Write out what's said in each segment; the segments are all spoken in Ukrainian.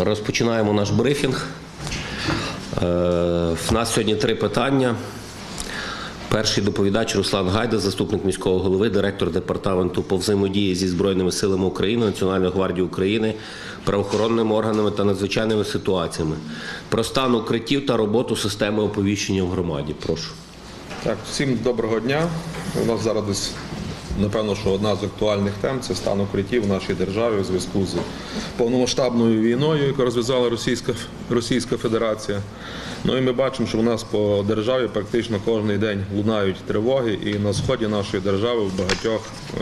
Розпочинаємо наш брифінг. Е, В нас сьогодні три питання. Перший доповідач Руслан Гайда, заступник міського голови, директор департаменту по взаємодії зі Збройними силами України, Національної гвардії України, правоохоронними органами та надзвичайними ситуаціями. Про стан укриттів та роботу системи оповіщення в громаді. Прошу. Так, всім доброго дня. У нас зараз десь, напевно, що одна з актуальних тем це стан укриттів в нашій державі у зв'язку з повномасштабною війною, яку розв'язала Російська, Російська Федерація. Ну і ми бачимо, що у нас по державі практично кожен день лунають тривоги, і на сході нашої держави в багатьох, е,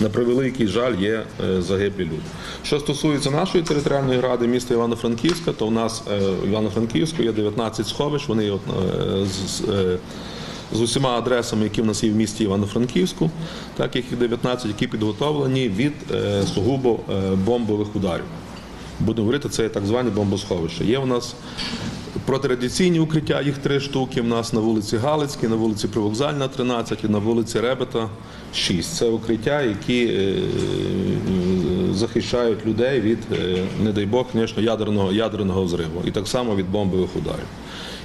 на превеликий жаль, є е, загиблі люди. Що стосується нашої територіальної ради міста Івано-Франківська, то в нас е, в Івано-Франківську є 19 сховищ. Вони з- з, усіма адресами, які в нас є в місті Івано-Франківську, так їх 19, які підготовлені від е, сугубо е, бомбових ударів. Будемо говорити, це так звані бомбосховища. Є у нас протирадіаційні укриття, їх три штуки. У нас на вулиці Галицькій, на вулиці Привокзальна, 13 і на вулиці Ребета 6. Це укриття, які е, захищають людей від, не дай Бог, ядерного, ядерного взриву. І так само від бомбових ударів.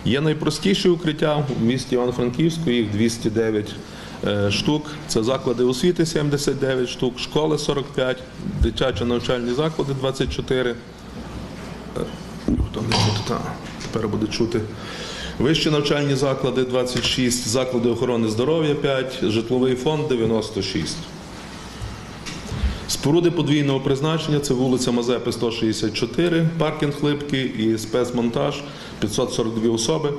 Є найпростіші укриття в місті Івано-Франківську, їх 209 е, штук. Це заклади освіти 79 штук, школи 45, дитячі навчальні заклади 24. Е, Тепер буде чути. Вищі навчальні заклади 26, заклади охорони здоров'я 5, житловий фонд 96. Споруди подвійного призначення це вулиця Мазепи 164, паркінг Липки і спецмонтаж 542 особи.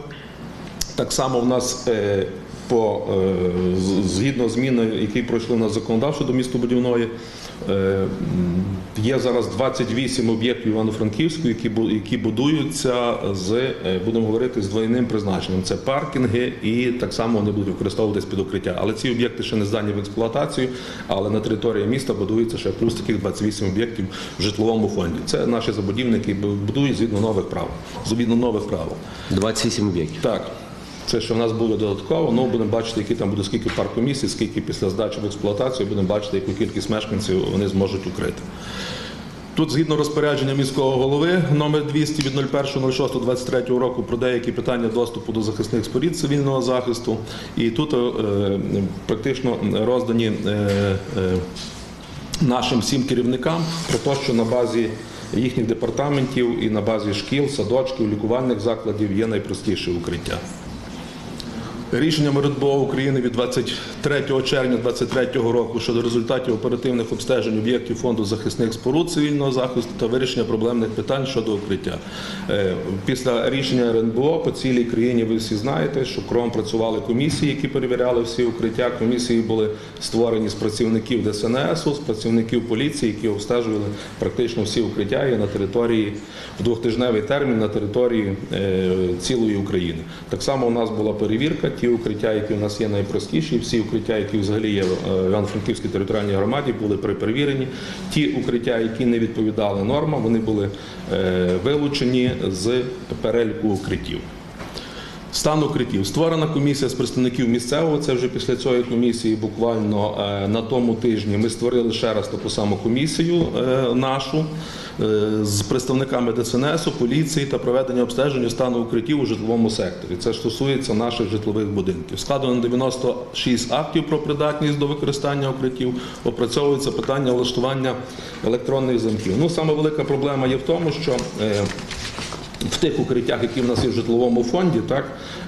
Так само в нас е, по, е, згідно зміни, які пройшли на законодавчо до містобудівної, є зараз 28 об'єктів які, бу- які будуються з, е, будемо говорити, з двойним призначенням. Це паркінги і так само вони будуть використовуватись під укриття. Але ці об'єкти ще не здані в експлуатацію, але на території міста будується ще плюс таких 28 об'єктів в житловому фонді. Це наші забудівники будують згідно нових правил. Згідно нових правил. 28 об'єктів. Так. Це що в нас буде додатково, ну будемо бачити, які там буде скільки паркомісій, скільки після здачі в експлуатацію, будемо бачити, яку кількість мешканців вони зможуть укрити. Тут, згідно розпорядження міського голови номер 200 від 01.06.23 року про деякі питання доступу до захисних спорід цивільного захисту, і тут е, практично роздані е, е, нашим всім керівникам про те, що на базі їхніх департаментів і на базі шкіл, садочків, лікувальних закладів є найпростіше укриття. Рішенням РНБО України від 23 червня 2023 року щодо результатів оперативних обстежень об'єктів фонду захисних споруд цивільного захисту та вирішення проблемних питань щодо укриття. Е, Після рішення РНБО по цілій країні ви всі знаєте, що кром працювали комісії, які перевіряли всі укриття. Комісії були створені з працівників ДСНС, з працівників поліції, які обстежували практично всі укриття є на території в двохтижневий термін на території е, цілої України. Так само у нас була перевірка. Ті укриття, які у нас є найпростіші, всі укриття, які взагалі є в е, Івано-Франківській територіальній громаді, були перепровірені. Ті укриття, які не відповідали нормам, вони були е, вилучені з переліку укриттів. Стан укриттів. Створена комісія з представників місцевого. Це вже після цієї комісії, буквально е, на тому тижні. Ми створили ще раз таку саму комісію е, нашу е, з представниками ДСНС, поліції та проведення обстеження стану укриттів у житловому секторі. Це стосується наших житлових будинків. Складено 96 актів про придатність до використання укриттів. Опрацьовується питання влаштування електронних замків. Ну, саме велика проблема є в тому, що в тих укриттях, які в нас є в житловому фонді, так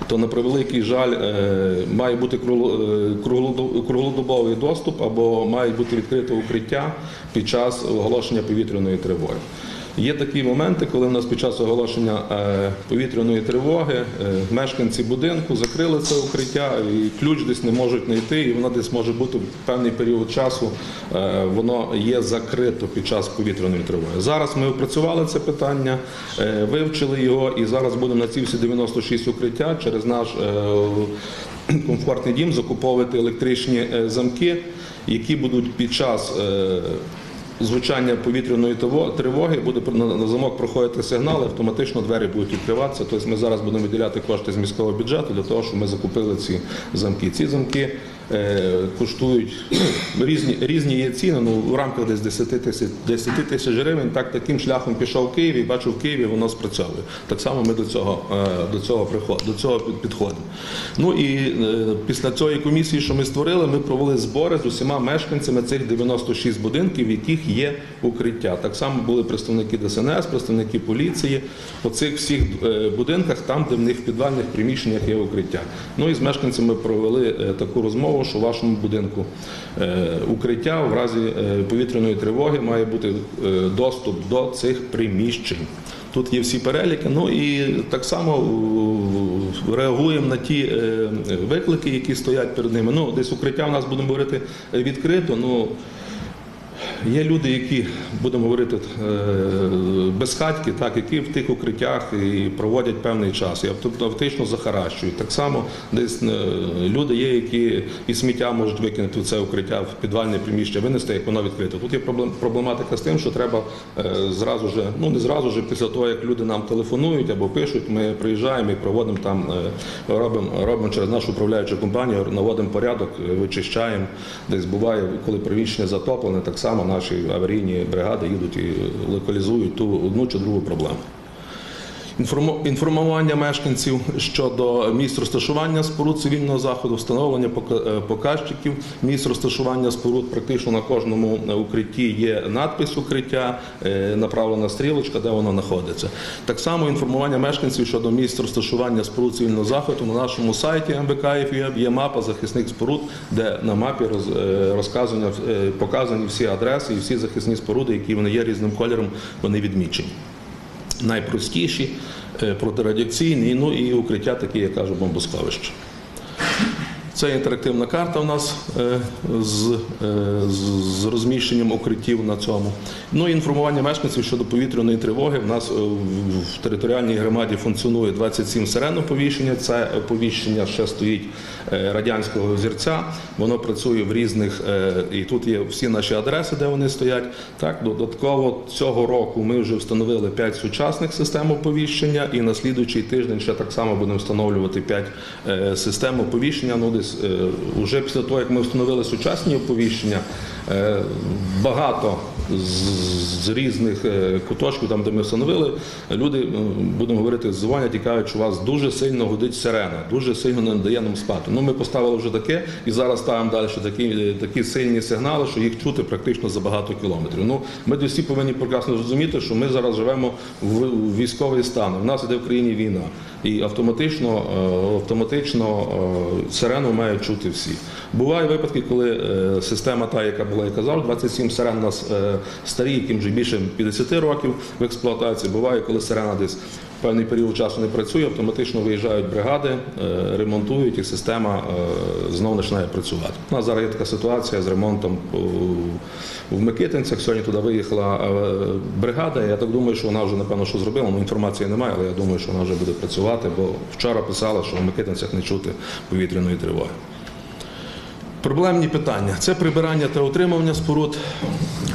то на превеликий жаль е, має бути е, круглодо- круглодобовий доступ або має бути відкрите укриття під час оголошення повітряної тривоги. Є такі моменти, коли в нас під час оголошення е, повітряної тривоги е, мешканці будинку закрили це укриття, і ключ десь не можуть знайти, і воно десь може бути в певний період часу. е, Воно є закрито під час повітряної тривоги. Зараз ми опрацювали це питання, вивчили його, і зараз будемо на ці всі 96 укриття через наш комфортний дім закуповувати електричні замки, які будуть під час. Звучання повітряної тривоги буде на замок проходити сигнал, автоматично двері будуть відкриватися. Тобто ми зараз будемо виділяти кошти з міського бюджету для того, щоб ми закупили ці замки. Ці замки коштують ну, різні, різні є ціни, ну в рамках десь 10 тисяч 10 тисяч гривень. Так таким шляхом пішов в Київ і бачу, в Києві воно спрацьовує. Так само ми до цього е, до цього до цього підходимо. Ну і е, після цієї комісії, що ми створили, ми провели збори з усіма мешканцями цих 96 будинків, в яких є укриття. Так само були представники ДСНС, представники поліції. По цих всіх е, будинках, там, де в них в підвальних приміщеннях є укриття. Ну і з мешканцями провели е, таку розмову, що в вашому будинку е, укриття в разі е, повітряної тривоги має бути е, доступ до цих приміщень. Тут є всі переліки. Ну і так само реагуємо на ті виклики, які стоять перед ними. Ну, десь укриття у нас будемо говорити відкрито. Ну Є люди, які будемо говорити е, безхатьки, так які в тих укриттях і проводять певний час, і автоматично захаращують. Так само десь е, люди є, які і сміття можуть викинути в це укриття в підвальне приміщення, винести, як воно відкрите. Тут є проблематика з тим, що треба е, зразу же, ну не зразу же, після того як люди нам телефонують або пишуть, ми приїжджаємо і проводимо там, робимо, робимо через нашу управляючу компанію, наводимо порядок, вичищаємо. Десь буває, коли приміщення затоплене, так само наші аварійні бригади їдуть і локалізують ту одну чи другу проблему. Інформу- Інформування мешканців щодо місць розташування споруд цивільного заходу, встановлення е, показчиків місць розташування споруд. Практично на кожному е, укритті є надпис укриття, е, направлена стрілочка, де воно знаходиться. Так само інформування мешканців щодо місць розташування споруд цивільного заходу на нашому сайті МВК є мапа захисних споруд, де на мапі роз- е, показані всі адреси і всі захисні споруди, які вони є різним кольором, вони відмічені найпростіші, е, протирадіаційні, ну і укриття такі, як кажу, бомбосховища. Це інтерактивна карта у нас е, з, е, з- з розміщенням укриттів на цьому. Ну і інформування мешканців щодо повітряної тривоги. У нас е, в- територіальній громаді функціонує 27 сирен оповіщення. Це оповіщення ще стоїть радянського зірця. Воно працює в різних, і тут є всі наші адреси, де вони стоять. Так, додатково цього року ми вже встановили 5 сучасних систем оповіщення, і на слідуючий тиждень ще так само будемо встановлювати 5 е, систем оповіщення. Ну, десь е, після того, як ми встановили сучасні оповіщення, багато з, різних е, куточків, там де ми встановили, люди, е, будемо говорити, дзвонять і кажуть, що у вас дуже сильно гудить сирена, дуже сильно не дає нам спати. Ну, ми поставили вже таке, і зараз ставимо далі такі, е, такі сильні сигнали, що їх чути практично за багато кілометрів. Ну, ми всі повинні прекрасно зрозуміти, що ми зараз живемо в військовий стан. У нас іде в країні війна, і автоматично, е, автоматично е, сирену мають чути всі. Бувають випадки, коли е, система та, яка була, я казав, 27 сирен у нас е, старі, яким вже більше 50 років в експлуатації. Буває, коли сирена десь певний період часу не працює, автоматично виїжджають бригади, е, ремонтують, і система знову починає працювати. У нас зараз є така ситуація з ремонтом в Микитинцях. Сьогодні туди виїхала бригада. Я так думаю, що вона вже напевно що зробила. Ну інформації немає, але я думаю, що вона вже буде працювати, бо вчора писала, що в Микитинцях не чути повітряної тривоги. Проблемні питання це прибирання та утримування споруд,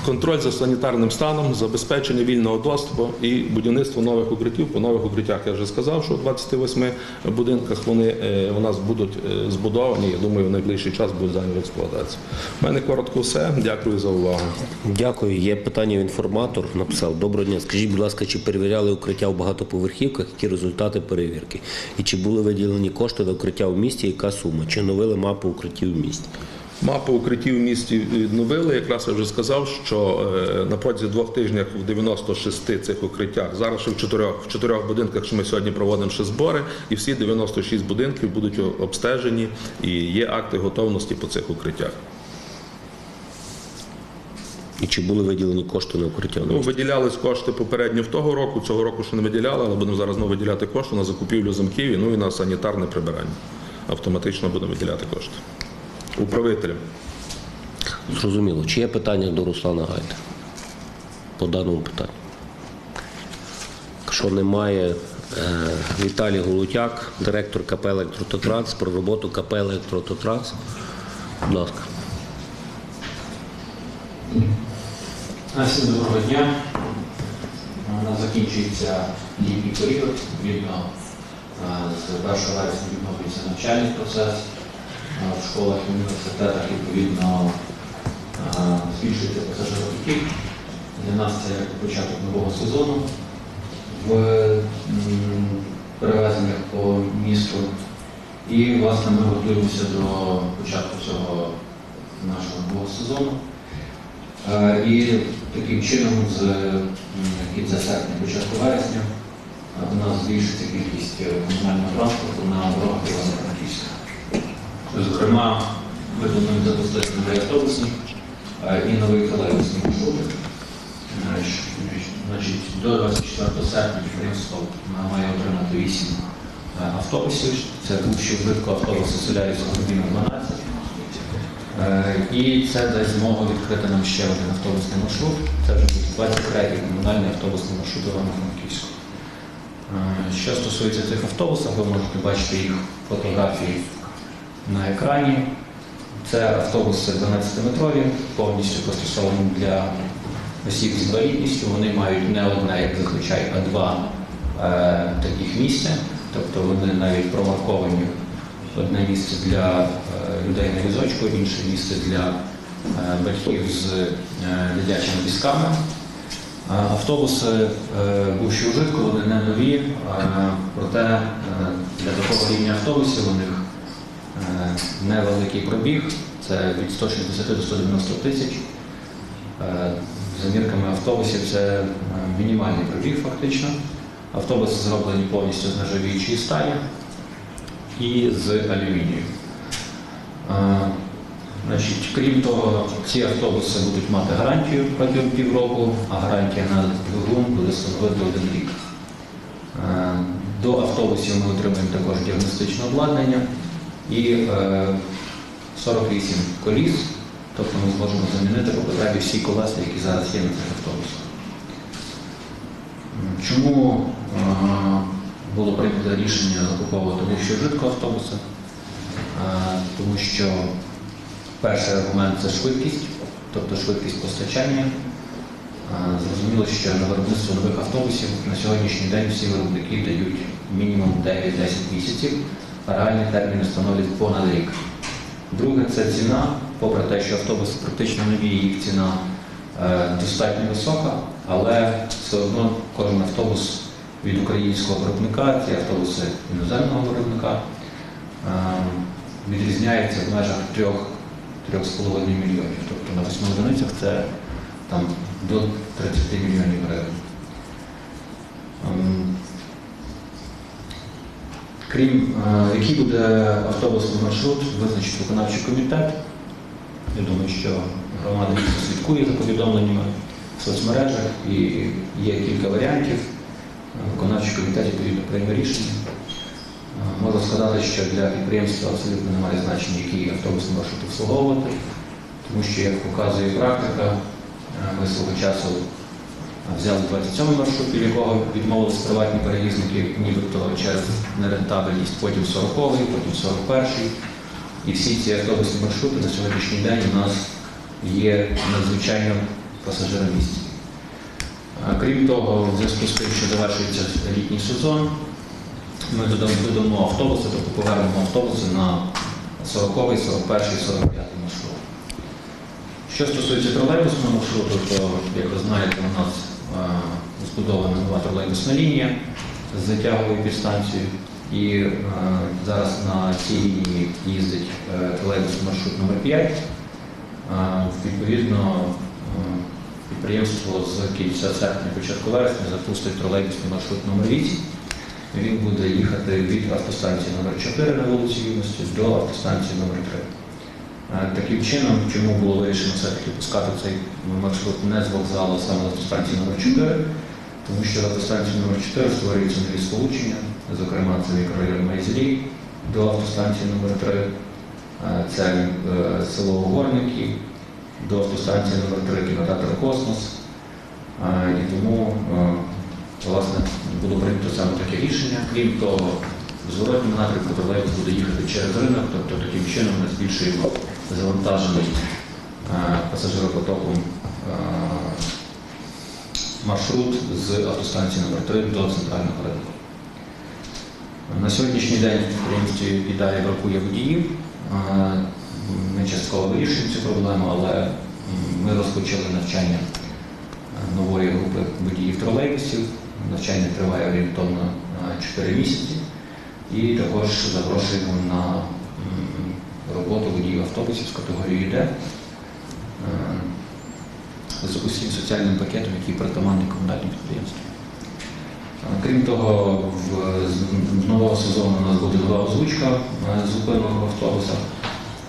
контроль за санітарним станом, забезпечення вільного доступу і будівництво нових укриттів. По нових укриттях я вже сказав, що в 28 будинках вони е, у нас будуть е, збудовані. Я думаю, в найближчий час будуть здані в експлуатацію. У мене коротко все. Дякую за увагу. Дякую. Є питання інформатор. Написав доброго дня. Скажіть, будь ласка, чи перевіряли укриття в багатоповерхівках? Які результати перевірки? І чи були виділені кошти на укриття в місті? Яка сума? Чи оновили мапу укриттів в місті? Мапу укриттів в місті відновили. Якраз я вже сказав, що е, на протязі двох тижнів в 96 цих укриттях, зараз ще в чотирьох, в чотирьох будинках, що ми сьогодні проводимо ще збори, і всі 96 будинків будуть обстежені і є акти готовності по цих укриттях. І чи були виділені кошти на укриття? Ну, виділялись кошти попередньо в того року, цього року ще не виділяли, але будемо зараз знову виділяти кошти на закупівлю замків, ну і на санітарне прибирання. Автоматично будемо виділяти кошти. Управителям. Зрозуміло. Чи є питання до Руслана Гайда по даному питанню? Якщо немає, е, Віталій Голутяк, директор КП «Електрототранс», про роботу КП «Електрототранс». Будь ласка. Всім доброго дня. У нас закінчується літній період. Відповідно, е, з 1 вересня відновлюється навчальний процес. В школах і університетах відповідно збільшується пасажиропотік. Для нас це як початок нового сезону в перевезеннях по місту. І, власне, ми готуємося до початку цього нашого нового сезону. І таким чином з кінця серпня, початку вересня, у нас збільшиться кількість е, комунального транспорту на дорогах. Зокрема, ми плануємо запустити новий автобусний е, і новий тролейбусний маршрути. Е, Значить, до 24 серпня підприємство має отримати 8 е, автобусів. Це бувші вжитку автобуси Солярівського Рубіна 12. Е, І це дасть змогу відкрити нам ще один автобусний маршрут. Це вже буде 23-й комунальний автобусний маршрут Івано-Франківську. Е, Що стосується цих автобусів, ви можете бачити їх фотографії на екрані. Це автобуси 12-метрові, повністю пристосовані для осіб з інвалідністю. Вони мають не одне, як зазвичай, а два е, таких місця. Тобто вони навіть промарковані одне місце для е, людей на візочку, інше місце для е, батьків з е, дитячими візками. Е, Автобуси е, бувші ужитку, вони не нові, е, проте е, для такого рівня автобусів у них невеликий пробіг, це від 160 до 190 тисяч. Е, За мірками автобусів це е, мінімальний пробіг фактично. Автобуси зроблені повністю з нержавіючої сталі і з алюмінію. Е, Значить, крім того, ці автобуси будуть мати гарантію протягом півроку, а гарантія на двигун буде становити один рік. До автобусів ми отримуємо також діагностичне обладнання і е, 48 коліс, тобто ми зможемо замінити по потребі всі колеса, які зараз є на цих автобусах. Чому е, було прийнято рішення закуповувати бувші вжитку автобуси? Е, Тому що перший аргумент це швидкість, тобто швидкість постачання. Е, Зрозуміло, що на виробництво нових автобусів на сьогоднішній день всі виробники дають мінімум 9-10 місяців, а реальні терміни становлять понад рік. Друге це ціна, попри те, що автобуси практично нові, їх ціна е, достатньо висока, але все одно кожен автобус від українського виробника, ці автобуси іноземного виробника, е, відрізняється в межах 3-3,5 мільйонів. Тобто на 8 одиницях це там до 30 мільйонів гривень. Крім е, який буде автобусний маршрут, визначить виконавчий комітет. Я думаю, що громада міста слідкує за повідомленнями в соцмережах і є кілька варіантів. Виконавчий комітет відповідно прийме рішення. Е, Можу сказати, що для підприємства абсолютно немає значення, який автобусний маршрут обслуговувати, тому що, як показує практика, е, ми свого часу взяли 27 маршрут, від якого відмовилися приватні перевізники, нібито через нерентабельність, потім 40-й, потім 41-й. І всі ці автобусні маршрути на сьогоднішній день у нас є надзвичайно пасажиромісті. Крім того, в зв'язку з тим, що завершується літній сезон, ми додамо, автобуси, тобто повернемо автобуси на 40-й, 41-й, 45-й маршрут. Що стосується тролейбусного маршруту, то, як ви знаєте, у нас збудована нова тролейбусна лінія з затяговою підстанцією. І е, зараз на цій лінії їздить е, тролейбусний маршрут номер 5. Е, відповідно, е, підприємство з кінця серпня, початку вересня запустить тролейбусний маршрут номер 8. Він буде їхати від автостанції номер 4 на вулиці Юності до автостанції номер 3. Е, Таким чином, чому було вирішено все-таки пускати цей маршрут не з вокзалу, а саме з автостанції номер 4 тому що в автостанції номер 4 створюються нові сполучення, зокрема це мікрорайон Майзлі до автостанції номер 3 е, це е, село Угорники, до автостанції номер 3 кінотеатр Космос. І тому власне було прийнято саме таке рішення. Крім того, в зворотньому напрямку тролейбус буде їхати через ринок, тобто таким чином ми збільшуємо завантаженість е, пасажиропотоком е, маршрут з автостанції номер 3 до центрального ринку. На сьогоднішній день в підприємстві і далі бракує водіїв. Е, Ми частково вирішуємо цю проблему, але ми розпочали навчання е, нової групи водіїв тролейбусів. Навчання триває орієнтовно е, 4 місяці. І також запрошуємо на роботу водіїв автобусів з категорії Д е, з усім соціальним пакетом, який притаманний комунальним підприємствам. Е, Крім того, з нового сезону у нас буде нова озвучка е, зупинок в автобусах.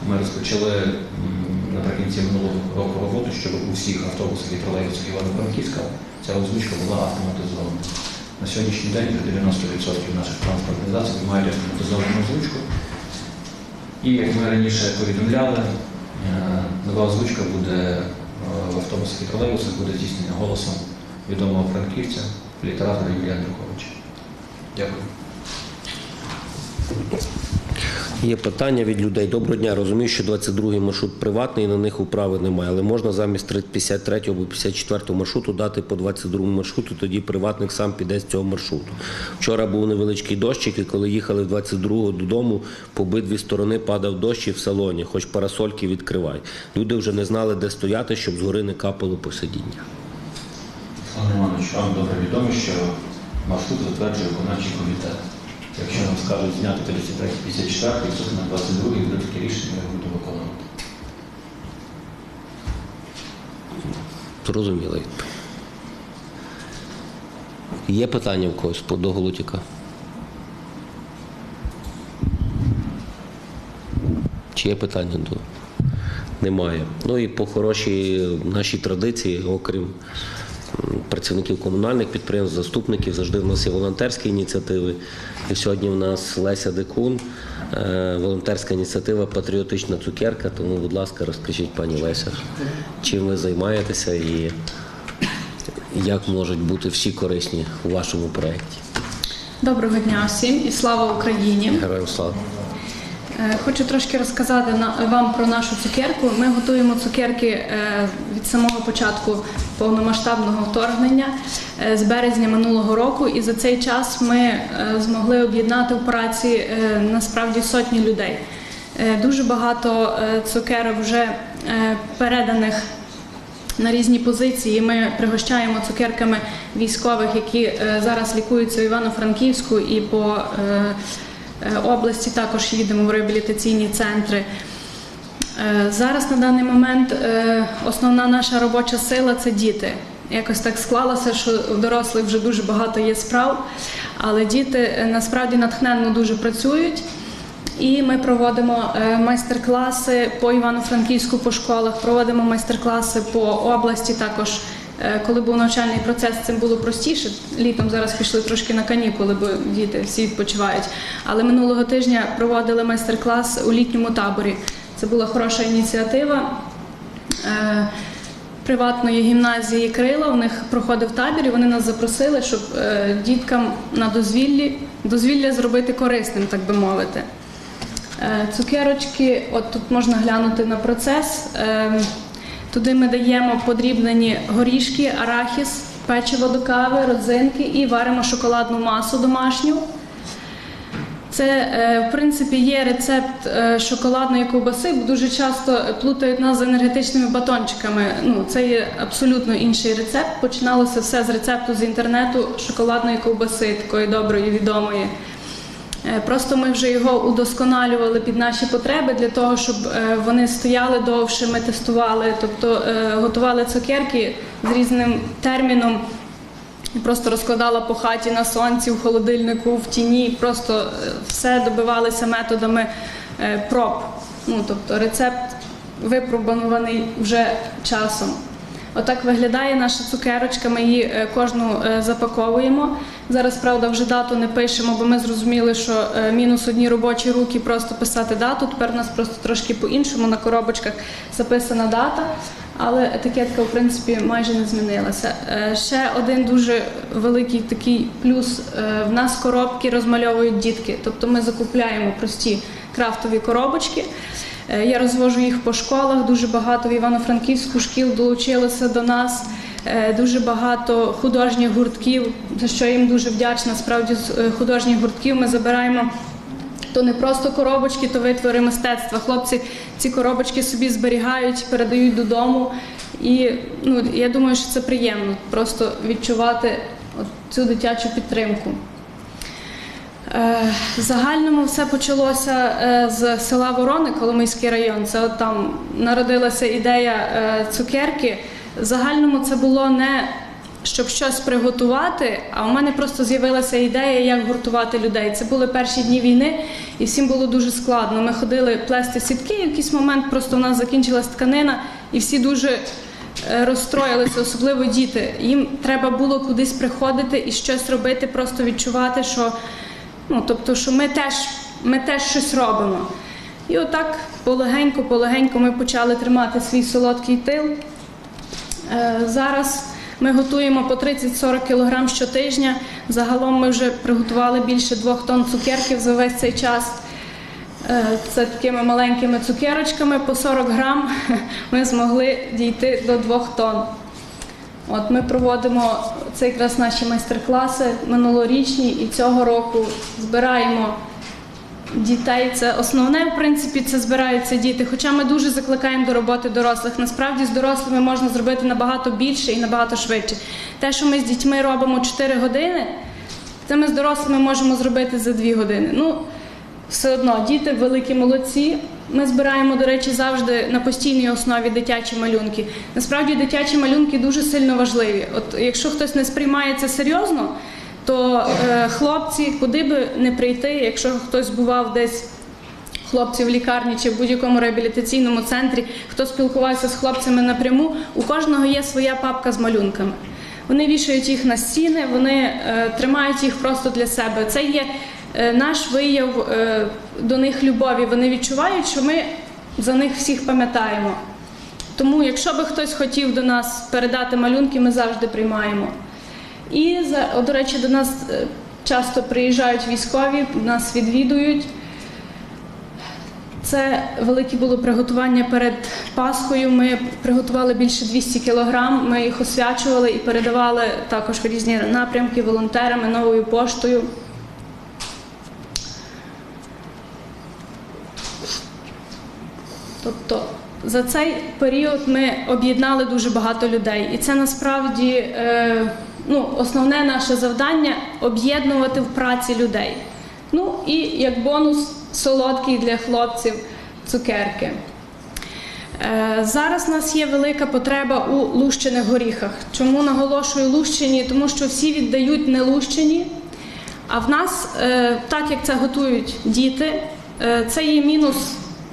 Ми розпочали наприкінці минулого року роботу, щоб у всіх автобусах і тролейбусах Івано-Франківська ця озвучка була автоматизована. На сьогоднішній день вже 90% наших транспортних засобів мають автоматизовану озвучку. І як ми раніше повідомляли, е, нова озвучка буде е, в автобусах і тролейбусах буде здійснена голосом відомого франківця, літератора Юрія Андруховича. Дякую. Є питання від людей. Доброго дня. Розумію, що 22-й маршрут приватний, на них управи немає. Але можна замість 53 або 54 маршруту дати по 22-му маршруту, тоді приватник сам піде з цього маршруту. Вчора був невеличкий дощик, і коли їхали 22-го додому, по обидві сторони падав дощ і в салоні, хоч парасольки відкривай. Люди вже не знали, де стояти, щоб згори не капало посидіння. Олександр Іванович, вам добре відомо, що маршрут затверджує виконавчий комітет. Якщо нам скажуть зняти 53 54 відсоток на 22 буде таке рішення, ми будемо виконувати. Зрозуміла відповідь. Є питання в когось по до Голутіка? Чи є питання до? Немає. Ну і по хорошій нашій традиції, окрім працівників комунальних підприємств, заступників, завжди в нас є волонтерські ініціативи. І сьогодні в нас Леся Декун, е, волонтерська ініціатива Патріотична цукерка. Тому, будь ласка, розкажіть, пані Леся, чим ви займаєтеся і як можуть бути всі корисні у вашому проєкті. Доброго дня всім і слава Україні! Героям слава! Е, Хочу трошки розказати вам про нашу цукерку. Ми готуємо цукерки е, від самого початку повномасштабного вторгнення е, з березня минулого року, і за цей час ми е, змогли об'єднати в праці е, насправді сотні людей. Дуже багато цукерок вже переданих на різні позиції. Ми пригощаємо цукерками військових, які зараз лікуються в Івано-Франківську і по області також їдемо в реабілітаційні центри. Е, Зараз на даний момент е, основна наша робоча сила це діти. Якось так склалося, що у дорослих вже дуже багато є справ, але діти е, насправді натхненно дуже працюють. І ми проводимо майстер-класи по Івано-Франківську по школах, проводимо майстер-класи по області також. Коли був навчальний процес, цим було простіше. Літом зараз пішли трошки на канікули, бо діти всі відпочивають. Але минулого тижня проводили майстер-клас у літньому таборі. Це була хороша ініціатива. Е, Приватної гімназії Крила у них проходив табір, і вони нас запросили, щоб е, діткам на дозвіллі дозвілля зробити корисним, так би мовити. Е, Цукерочки, от тут можна глянути на процес. Туди ми даємо подрібнені горішки, арахіс, печиво до кави, родзинки і варимо шоколадну масу домашню. Це, е, в принципі, є рецепт е, шоколадної ковбаси, дуже часто плутають нас з енергетичними батончиками. Ну, це є абсолютно інший рецепт. Починалося все з рецепту з інтернету шоколадної ковбаси, такої доброї, відомої. Е, Просто ми вже його удосконалювали під наші потреби для того, щоб вони стояли довше, ми тестували, тобто готували цукерки з різним терміном. Просто розкладала по хаті на сонці, в холодильнику, в тіні. Просто е, все добивалися методами е, проб. Ну, тобто рецепт випробуваний вже часом. Отак виглядає наша цукерочка. Ми її е, кожну запаковуємо. Зараз, правда, вже дату не пишемо, бо ми зрозуміли, що мінус одні робочі руки просто писати дату. Тепер у нас просто трошки по-іншому на коробочках записана дата, але етикетка, в принципі, майже не змінилася. Е, Ще один дуже великий такий плюс: е, в нас коробки розмальовують дітки, тобто ми закупляємо прості крафтові коробочки. Е, Я розвожу їх по школах. Дуже багато в Івано-Франківську шкіл долучилося до нас. Дуже багато художніх гуртків, за що їм дуже вдячна. Справді з художніх гуртків ми забираємо То не просто коробочки, то витвори мистецтва. Хлопці ці коробочки собі зберігають, передають додому. І ну, я думаю, що це приємно просто відчувати цю дитячу підтримку. Е, В загальному все почалося е, з села Ворони, Коломийський район. Це от там народилася ідея е, цукерки. В загальному це було не щоб щось приготувати, а у мене просто з'явилася ідея, як гуртувати людей. Це були перші дні війни, і всім було дуже складно. Ми ходили плести сітки, і в якийсь момент просто у нас закінчилась тканина, і всі дуже е, розстроїлися, особливо діти. Їм треба було кудись приходити і щось робити, просто відчувати, що Ну, тобто, що ми теж, ми теж щось робимо. І отак полегенько, полегенько ми почали тримати свій солодкий тил. Е, зараз ми готуємо по 30-40 кг щотижня. Загалом ми вже приготували більше двох тонн цукерків за весь цей час. Е, Це такими маленькими цукерочками по 40 грам ми змогли дійти до 2 тонн. От ми проводимо це якраз наші майстер-класи минулорічні і цього року збираємо дітей. Це основне, в принципі, це збираються діти. Хоча ми дуже закликаємо до роботи дорослих. Насправді з дорослими можна зробити набагато більше і набагато швидше. Те, що ми з дітьми робимо 4 години, це ми з дорослими можемо зробити за 2 години. Ну, все одно діти великі молодці. Ми збираємо, до речі, завжди на постійній основі дитячі малюнки. Насправді дитячі малюнки дуже сильно важливі. От якщо хтось не сприймає це серйозно, то е, хлопці, куди би не прийти, якщо хтось бував десь. Хлопці в лікарні чи в будь-якому реабілітаційному центрі, хто спілкувався з хлопцями напряму, у кожного є своя папка з малюнками. Вони вішають їх на стіни, вони е, тримають їх просто для себе. Це є е, наш вияв е, до них любові. Вони відчувають, що ми за них всіх пам'ятаємо. Тому, якщо би хтось хотів до нас передати малюнки, ми завжди приймаємо. І за- до речі, до нас е, часто приїжджають військові, нас відвідують. Це велике було приготування перед Пасхою. Ми приготували більше 200 кілограм. Ми їх освячували і передавали також в різні напрямки волонтерами, новою поштою. Тобто за цей період ми об'єднали дуже багато людей, і це насправді е, ну, основне наше завдання об'єднувати в праці людей. Ну і як бонус солодкий для хлопців цукерки. Е, Зараз у нас є велика потреба у лущених горіхах. Чому наголошую лущені? Тому що всі віддають не лущені. А в нас, е, так як це готують діти, е, це є мінус,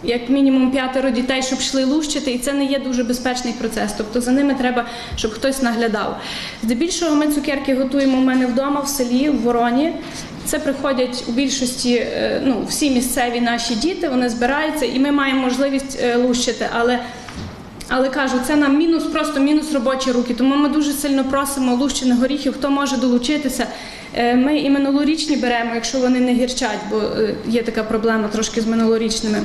як мінімум п'ятеро дітей, щоб йшли лущити, і це не є дуже безпечний процес. Тобто за ними треба, щоб хтось наглядав. Здебільшого ми цукерки готуємо у мене вдома, в селі, в вороні. Це приходять у більшості, е, ну, всі місцеві наші діти, вони збираються, і ми маємо можливість е, лущити. Але але кажу, це нам мінус, просто мінус робочі руки. Тому ми дуже сильно просимо лущених горіхів, хто може долучитися. Е, Ми і минулорічні беремо, якщо вони не гірчать, бо є така проблема трошки з минулорічними.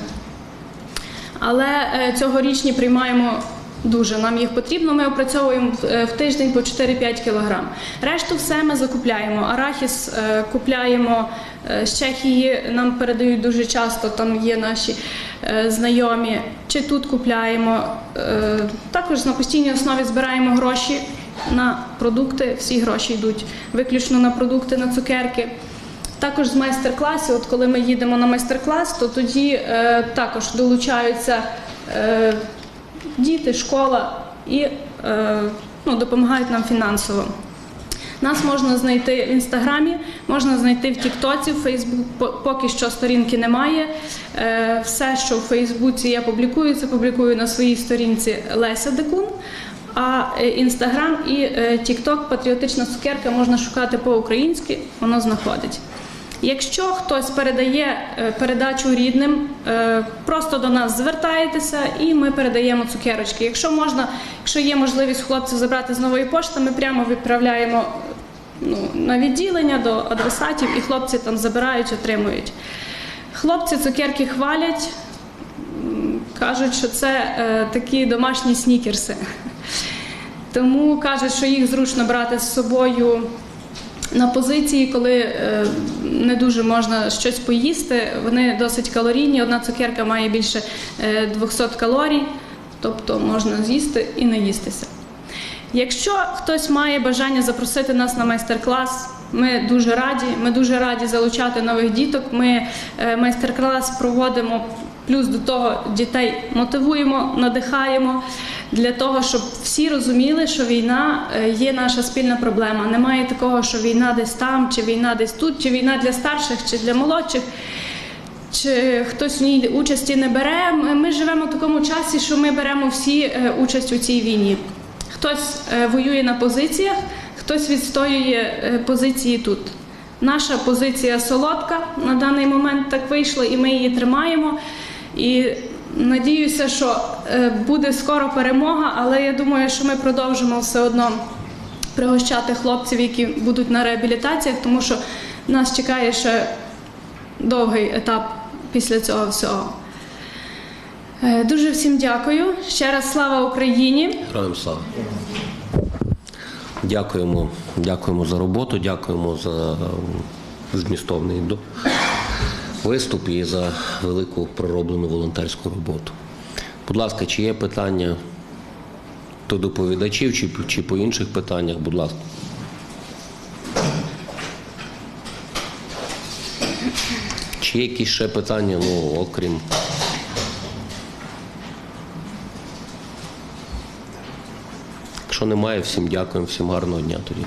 Але е, цьогорічні приймаємо дуже. Нам їх потрібно. Ми опрацьовуємо е, в тиждень по 4-5 кілограм. Решту все ми закупляємо. Арахіс е, купляємо з Чехії. Нам передають дуже часто. Там є наші знайомі. Чи тут купляємо. Також на постійній основі збираємо гроші на продукти. Всі гроші йдуть виключно на продукти, на цукерки. Також з майстер-класів, от коли ми їдемо на майстер-клас, то тоді е, також долучаються е, діти, школа і е, ну, допомагають нам фінансово. Нас можна знайти в інстаграмі, можна знайти в Тіктоці, в Фейсбук по- поки що сторінки немає. Е, Все, що в Фейсбуці я публікую, це публікую на своїй сторінці Леся Декун. А е, інстаграм і е, Тікток Патріотична цукерка можна шукати по-українськи, воно знаходить. Якщо хтось передає е, передачу рідним, е, просто до нас звертаєтеся і ми передаємо цукерочки. Якщо можна, якщо є можливість хлопців забрати з нової пошти, ми прямо відправляємо ну, на відділення до адресатів, і хлопці там забирають, отримують. Хлопці цукерки хвалять, кажуть, що це е, такі домашні снікерси. Тому кажуть, що їх зручно брати з собою На позиції, коли е, не дуже можна щось поїсти, вони досить калорійні. Одна цукерка має більше е, 200 калорій, тобто можна з'їсти і наїстися. Якщо хтось має бажання запросити нас на майстер-клас, ми дуже раді. Ми дуже раді залучати нових діток. Ми е, майстер-клас проводимо. Плюс до того дітей мотивуємо, надихаємо для того, щоб всі розуміли, що війна е, є наша спільна проблема. Немає такого, що війна десь там, чи війна десь тут, чи війна для старших, чи для молодших чи хтось в ній участі не бере. Ми живемо в такому часі, що ми беремо всі е, участь у цій війні. Хтось е, воює на позиціях, хтось відстоює позиції тут. Наша позиція солодка на даний момент так вийшло, і ми її тримаємо. І надіюся, що е, буде скоро перемога, але я думаю, що ми продовжимо все одно пригощати хлопців, які будуть на реабілітаціях, тому що нас чекає ще довгий етап після цього всього. Е, Дуже всім дякую. Ще раз слава Україні. Героям слава. Дякуємо, дякуємо за роботу, дякуємо за змістовний до- виступ і за велику пророблену волонтерську роботу. Будь ласка, чи є питання до доповідачів, чи, чи по інших питаннях, будь ласка. Чи є якісь ще питання, ну, окрім. Якщо немає, всім дякуємо, всім гарного дня тоді.